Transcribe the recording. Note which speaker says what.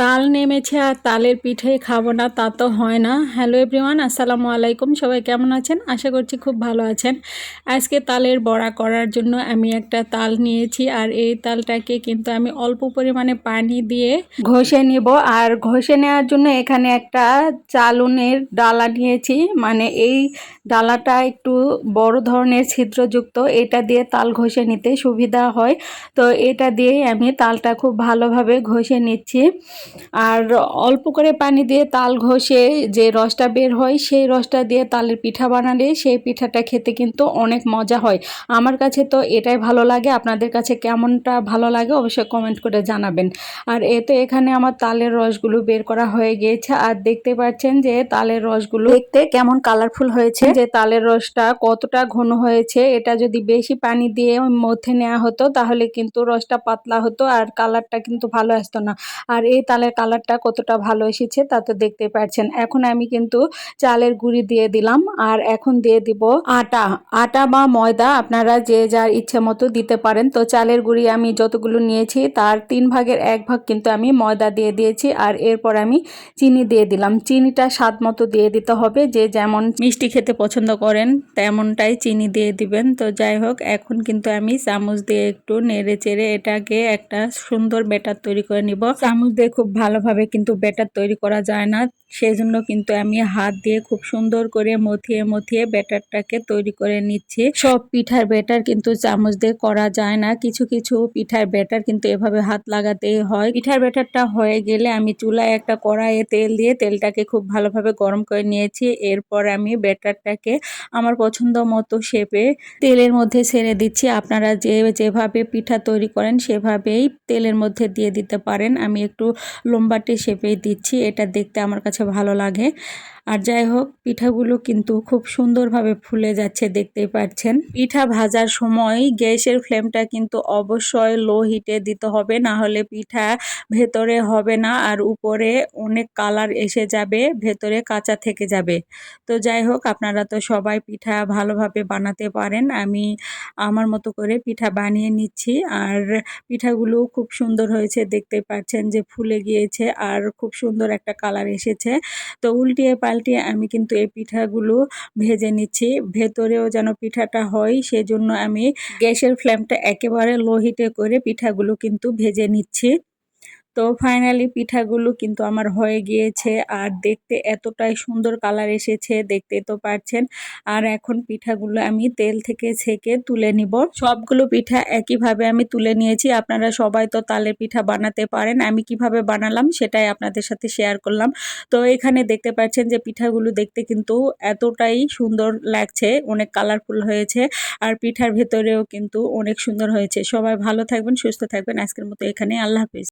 Speaker 1: তাল নেমেছে আর তালের পিঠে খাব না, তা তো হয় না। হ্যালো এভরিওয়ান আসসালামু আলাইকুম। সবাই কেমন আছেন? আশা করছি খুব ভালো আছেন। আজকে তালের বড়া করার জন্য আমি একটা তাল নিয়েছি আর এই তালটাকে কিন্তু আমি অল্প পরিমাণে পানি দিয়ে ঘষে নিব। আর ঘষে নেওয়ার জন্য এখানে একটা চালুনের ডালা নিয়েছি। মানে এই ডালাটা একটু বড় ধরনের ছিদ্রযুক্ত। এটা দিয়ে তাল ঘষে নিতে সুবিধা হয়। তো এটা দিয়েই আমি তালটা খুব ভালোভাবে ঘষে নিচ্ছি। আর অল্প করে পানি দিয়ে তাল ঘষে যে রসটা বের হয় সেই রসটা দিয়ে তালের পিঠা বানালে সেই পিঠাটা খেতে কিন্তু অনেক মজা হয়। আমার কাছে তো এটাই ভালো লাগে। আপনাদের কাছে কেমনটা ভালো লাগে অবশ্যই কমেন্ট করে জানাবেন। আর এ তো এখানে আমার তালের রসগুলো বের করা হয়ে গিয়েছে। আর দেখতে পাচ্ছেন যে তালের রসগুলো দেখতে কেমন কালারফুল হয়েছে। যে তালের রসটা কতটা ঘন হয়েছে এটা যদি বেশি পানি দিয়ে মধ্যে নেওয়া হতো তাহলে কিন্তু রসটা পাতলা হতো আর কালারটা কিন্তু ভালো আসতো না। আর এই তালের কালারটা কতটা ভালো এসেছে তা তো দেখতে পাচ্ছেন। এখন আমি কিন্তু চালের গুঁড়ি দিয়ে দিলাম আর এখন দিয়ে দিব আটা। আটা বা ময়দা আপনারা যে যার ইচ্ছে মতো দিতে পারেন। তো চালের গুঁড়ি আমি যতগুলো নিয়েছি তার তিন ভাগের এক ভাগ কিন্তু আমি ময়দা দিয়ে দিয়েছি আর এরপর আমি চিনি দিয়ে দিলাম। চিনিটা স্বাদ মতো দিয়ে দিতে হবে। যে যেমন মিষ্টি খেতে পছন্দ করেন তেমনটাই চিনি দিয়ে দিবেন। তো যাই হোক, এখন কিন্তু আমি চামচ দিয়ে একটু নেড়ে চেড়ে এটাকে একটা সুন্দর ব্যাটার তৈরি করে নিব। চামচ দিয়ে খুব ভালোভাবে কিন্তু ব্যাটার তৈরি করা যায় না। সেই জন্য কিন্তু আমি হাত দিয়ে খুব সুন্দর করে মথিয়ে মথিয়ে ব্যাটারটাকে তৈরি করে নিচ্ছি। সব পিঠার ব্যাটার কিন্তু চামচ দিয়ে করা যায় না। কিছু কিছু পিঠার ব্যাটার কিন্তু এভাবে হাত লাগাতেই হয়। পিঠার ব্যাটারটা হয়ে গেলে আমি চুলায় একটা কড়াইয়ে তেল দিয়ে তেলটাকে খুব ভালোভাবে গরম করে নিয়েছি। এরপর আমি ব্যাটারটাকে আমার পছন্দ মতো শেপে তেলের মধ্যে ছেড়ে দিচ্ছি। আপনারা যে, যেভাবে পিঠা তৈরি করেন সেভাবেই তেলের মধ্যে দিয়ে দিতে পারেন। আমি একটু লম্বাটে শেপেই দিচ্ছি এটা দেখতে আমার কাছে ভালো লাগে। আর যাই হোক, পিঠাগুলো কিন্তু খুব সুন্দরভাবে ফুলে যাচ্ছে, দেখতেই পাচ্ছেন। পিঠা ভাজার সময় গ্যাসের ফ্লেমটা কিন্তু অবশ্যই লো হিটে দিতে হবে, না হলে পিঠা ভেতরে হবে না আর উপরে অনেক কালার এসে যাবে, ভেতরে কাঁচা থেকে যাবে। তো যাই হোক, আপনারা তো সবাই পিঠা ভালোভাবে বানাতে পারেন, আমি আমার মতো করে পিঠা বানিয়ে নিচ্ছি। আর পিঠাগুলো খুব সুন্দর হয়েছে দেখতে পাচ্ছেন যে ফুলে গিয়েছে আর খুব সুন্দর একটা কালার এসেছে। তো উল্টিয়ে পাল্টিয়ে আমি কিন্তু এই পিঠাগুলো ভেজে নিচ্ছি। ভেতরেও যেন পিঠাটা হয়, সেজন্য আমি গ্যাসের ফ্লেমটা একেবারে লো হিটে করে পিঠাগুলো কিন্তু ভেজে নিচ্ছি। তো ফাইনালি পিঠাগুলো কিন্তু আমার হয়ে গিয়েছে। আর দেখতে এতটাই সুন্দর কালার এসেছে, দেখতে তো পারছেন। আর এখন পিঠাগুলো আমি তেল থেকে ছেঁকে তুলে নিব। সবগুলো পিঠা একইভাবে আমি তুলে নিয়েছি। আপনারা সবাই তো তালের পিঠা বানাতে পারেন। আমি কীভাবে বানালাম সেটাই আপনাদের সাথে শেয়ার করলাম। তো এখানে দেখতে পাচ্ছেন যে পিঠাগুলো দেখতে কিন্তু এতটাই সুন্দর লাগছে, অনেক কালারফুল হয়েছে। আর পিঠার ভেতরেও কিন্তু অনেক সুন্দর হয়েছে। সবাই ভালো থাকবেন, সুস্থ থাকবেন। আজকের মতো এখানে আল্লাহ হাফিজ।